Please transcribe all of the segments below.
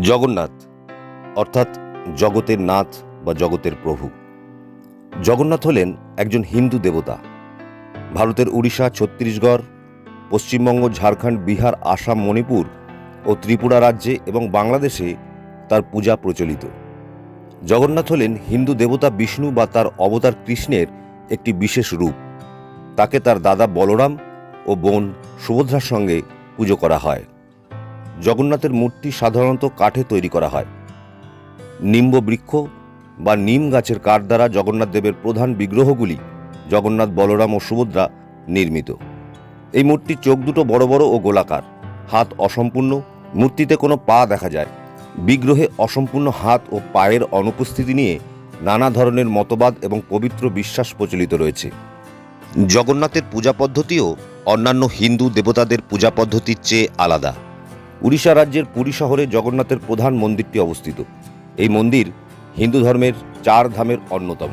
জগন্নাথ, অর্থাৎ জগতের নাথ বা জগতের প্রভু। জগন্নাথ হলেন একজন হিন্দু দেবতা। ভারতের উড়িষ্যা, ছত্তিশগড়, পশ্চিমবঙ্গ, ঝাড়খণ্ড, বিহার, আসাম, মণিপুর ও ত্রিপুরা রাজ্যে এবং বাংলাদেশে তার পূজা প্রচলিত। জগন্নাথ হলেন হিন্দু দেবতা বিষ্ণু বা তার অবতার কৃষ্ণের একটি বিশেষ রূপ। তাকে তার দাদা বলরাম ও বোন সুভদ্রার সঙ্গে পুজো করা হয়। জগন্নাথের মূর্তি সাধারণত কাঠে তৈরি করা হয়। নিম্ব বৃক্ষ বা নিম গাছের কাঠ দ্বারা জগন্নাথ দেবের প্রধান বিগ্রহগুলি জগন্নাথ বলরাম ও সুভদ্রা নির্মিত। এই মূর্তির চোখ দুটো বড় বড় ও গোলাকার। হাত অসম্পূর্ণ, মূর্তিতে কোনো পা দেখা যায়। বিগ্রহে অসম্পূর্ণ হাত ও পায়ের অনুপস্থিতি নিয়ে নানা ধরনের মতবাদ এবং পবিত্র বিশ্বাস প্রচলিত রয়েছে। জগন্নাথের পূজা পদ্ধতিও অন্যান্য হিন্দু দেবতাদের পূজা পদ্ধতির চেয়ে আলাদা। উড়িষ্যা রাজ্যের পুরী শহরে জগন্নাথের প্রধান মন্দিরটি অবস্থিত। এই মন্দির হিন্দু ধর্মের চার ধামের অন্যতম।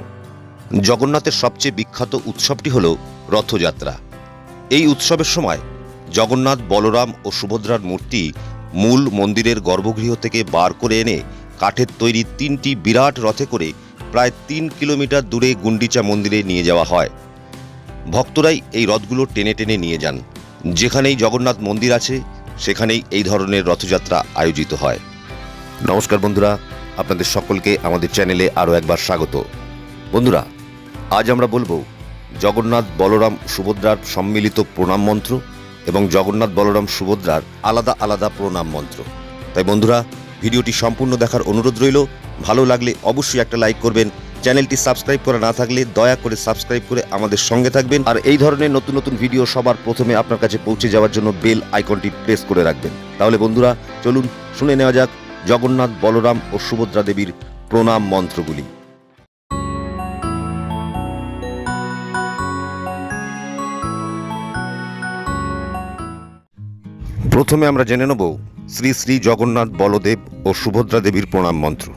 জগন্নাথের সবচেয়ে বিখ্যাত উৎসবটি হল রথযাত্রা। এই উৎসবের সময় জগন্নাথ, বলরাম ও সুভদ্রার মূর্তি মূল মন্দিরের গর্ভগৃহ থেকে বার করে এনে কাঠের তৈরি তিনটি বিরাট রথে করে প্রায় তিন কিলোমিটার দূরে গুন্ডিচা মন্দিরে নিয়ে যাওয়া হয়। ভক্তরাই এই রথগুলো টেনে টেনে নিয়ে যান। যেখানেই জগন্নাথ মন্দির আছে সেখানেই এই ধরনের রথযাত্রা আয়োজিত হয়। নমস্কার বন্ধুরা, আপনাদের সকলকে আমাদের চ্যানেলে আরও একবার স্বাগত। বন্ধুরা, আজ আমরা বলব জগন্নাথ বলরাম সুভদ্রার সম্মিলিত প্রণাম মন্ত্র এবং জগন্নাথ বলরাম সুভদ্রার আলাদা আলাদা প্রণাম মন্ত্র। তাই বন্ধুরা, ভিডিওটি সম্পূর্ণ দেখার অনুরোধ রইল। ভালো লাগলে অবশ্যই একটা লাইক করবেন চ্যানেলটি সাবস্ক্রাইব করা না থাকলে দয়া করে সাবস্ক্রাইব করে আমাদের সঙ্গে থাকবেন। আর এই ধরনের নতুন নতুন ভিডিও সবার প্রথমে আপনার কাছে পৌঁছে যাওয়ার জন্য বেল আইকনটি প্রেস করে রাখবেন। তাহলে বন্ধুরা, চলুন শুনে নেওয়া যাক জগন্নাথ, বলরাম ও সুভদ্রা দেবীর প্রণাম মন্ত্রগুলি। প্রথমে আমরা জেনে নেব শ্রী শ্রী জগন্নাথ, বলদেব ও সুভদ্রা দেবীর প্রণাম মন্ত্র।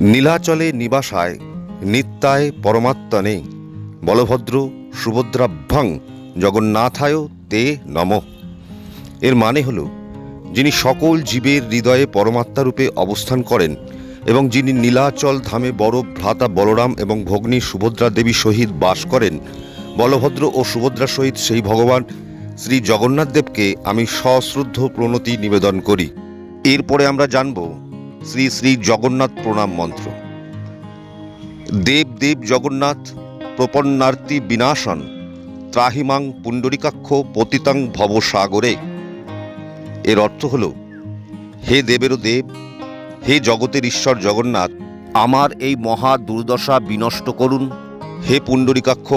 নীলাচলে নিবাসায় নিত্যায় পরমাত্মনে বলভদ্র সুভদ্রাভ্যাং জগন্নাথায় তে নম। এর মানে হল, যিনি সকল জীবের হৃদয়ে পরমাত্মারূপে অবস্থান করেন এবং যিনি নীলাচল ধামে বড় ভ্রাতা বলরাম এবং ভগ্নী সুভদ্রা দেবী সহিত বাস করেন, বলভদ্র ও সুভদ্রা সহিত সেই ভগবান শ্রী জগন্নাথ দেবকে আমি সশ্রদ্ধ প্রণতি নিবেদন করি। এরপরে আমরা জানব শ্রী শ্রী জগন্নাথ প্রণাম মন্ত্র। দেব দেব জগন্নাথ, প্রপন্নার্তি বিনাশন, ত্রাহিমাং পুণ্ডরিকাক্ষ পতিতাং ভবসাগরে এর অর্থ হল, হে দেবেরও দেব, হে জগতের ঈশ্বর জগন্নাথ, আমার এই মহা দুর্দশা বিনষ্ট করুন। হে পুণ্ডরিকাক্ষ,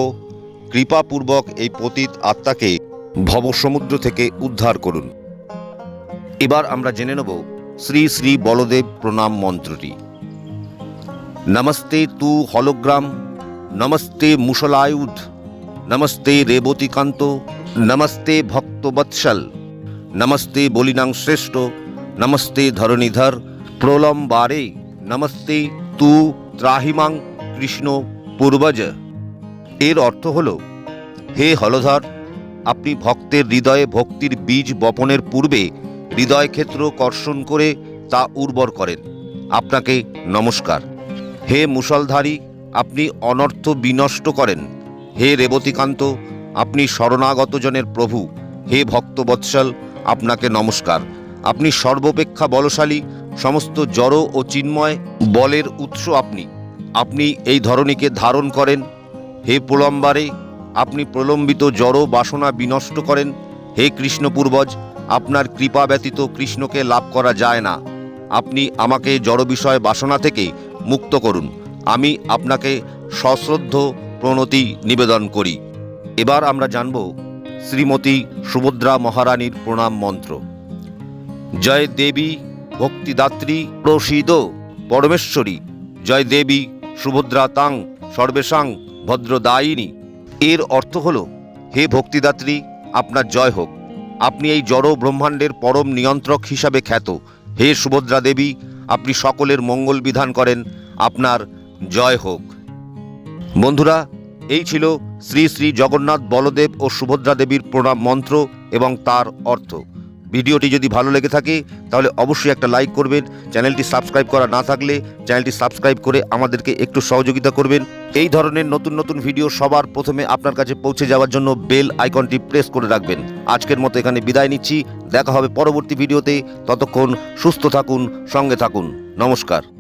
কৃপাপূর্বক এই পতিত আত্মাকে ভবসমুদ্র থেকে উদ্ধার করুন। এবার আমরা জেনে নেব শ্রী শ্রী বলদেব প্রণাম মন্ত্রটি। নমস্তে তু হলোগ্রাম, নমস্তে মুসলায়ুধ নমস্তে রেবতীকান্ত, নমস্তে ভক্তবৎসল, নমস্তে বলিনাং শ্রেষ্ঠ, নমস্তে ধরণীধর, প্রলম্বারে, নমস্তে তু ত্রাহিমাং কৃষ্ণ পূর্বজ। এর অর্থ হল, হে হলধর, আপনি ভক্তের হৃদয়ে ভক্তির বীজ বপনের পূর্বে হৃদয় ক্ষেত্র কর্ষণ করে তা উর্বর করেন। আপনাকে নমস্কার। হে মুসলধারী আপনি অনর্থ বিনষ্ট করেন। হে রেবতীকান্ত, আপনি শরণাগতজনের প্রভু। হে ভক্তবৎসল, আপনাকে নমস্কার। আপনি সর্বাপেক্ষা বলশালী, সমস্ত জড় ও চিন্ময় বলের উৎস আপনি। আপনি এই ধরনীকে ধারণ করেন। হে প্রলম্বারে, আপনি প্রলম্বিত জড় বাসনা বিনষ্ট করেন। হে কৃষ্ণ পূর্বজ আপনার কৃপা ব্যতীত কৃষ্ণকে লাভ করা যায় না। আপনি আমাকে জড় বিষয় বাসনা থেকে মুক্ত করুন। আমি আপনাকে সশ্রদ্ধ প্রণতি নিবেদন করি। এবার আমরা জানব শ্রীমতী সুভদ্রা মহারানীর প্রণাম মন্ত্র। জয় দেবী ভক্তিদাত্রী প্রসিদ পরমেশ্বরী। জয় দেবী সুভদ্রা তাং সর্বেশাং ভদ্রদায়িনী। এর অর্থ হল, হে ভক্তিদাত্রী, আপনার জয় হোক। আপনি এই জড় ব্রহ্মাণ্ডের পরম নিয়ন্ত্রক হিসাবে খ্যাত। হে সুভদ্রা দেবী, আপনি সকলের মঙ্গল বিধান করেন। আপনার জয় হোক। বন্ধুরা, এই ছিল শ্রী শ্রী জগন্নাথ বলদেব ও সুভদ্রা দেবীর প্রণাম মন্ত্র এবং তার অর্থ। ভিডিওটি যদি ভালো লেগে থাকে, তাহলে অবশ্যই একটা লাইক করবেন, চ্যানেলটি সাবস্ক্রাইব করা না থাকলে চ্যানেলটি সাবস্ক্রাইব করে আমাদেরকে একটু সহযোগিতা করবেন। এই ধরনের নতুন নতুন ভিডিও সবার প্রথমে আপনার কাছে পৌঁছে যাওয়ার জন্য বেল আইকনটি প্রেস করে রাখবেন। আজকের মতো এখানে বিদায় নিচ্ছি, দেখা হবে পরবর্তী ভিডিওতে, ততক্ষণ সুস্থ থাকুন, সঙ্গে থাকুন। নমস্কার।